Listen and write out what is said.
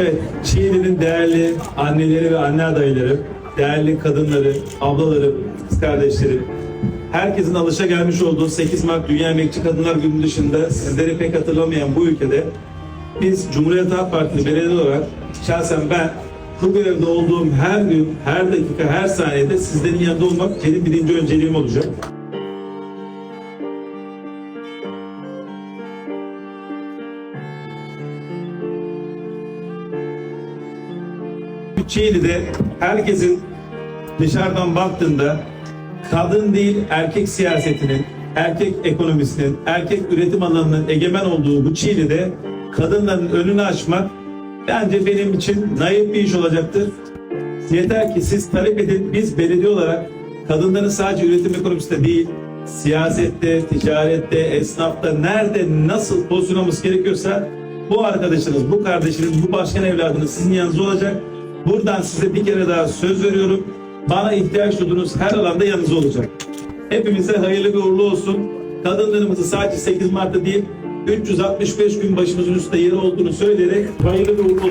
Evet, Çiğli'nin değerli anneleri ve anne adayları, değerli kadınları, ablaları, kız kardeşlerim, herkesin alışa gelmiş olduğu 8 Mart Dünya Emekçi Kadınlar Günü dışında sizleri pek hatırlamayan bu ülkede biz Cumhuriyet Halk Partili belediye olarak şahsen ben bu görevde olduğum her gün, her dakika, her saniyede sizlerin yanında olmak benim birinci önceliğim olacak. Çiğli'de herkesin dışarıdan baktığında kadın değil erkek siyasetinin, erkek ekonomisinin, erkek üretim alanının egemen olduğu bu Çiğli'de kadınların önünü açmak bence benim için naif bir iş olacaktır. Yeter ki siz talep edin, biz belediye olarak kadınların sadece üretim ekonomisinde değil, siyasette, ticarette, esnafta, nerede, nasıl pozisyonumuz gerekiyorsa bu arkadaşınız, bu kardeşiniz, bu başkan evladınız sizin yanınızda olacak. Buradan size bir kere daha söz veriyorum. Bana ihtiyaç duyduğunuz her alanda yanınızda olacak. Hepimize hayırlı ve uğurlu olsun. Kadınlarımızı sadece 8 Mart'ta değil, 365 gün başımızın üstte yeri olduğunu söyleyerek hayırlı ve uğurlu olsun.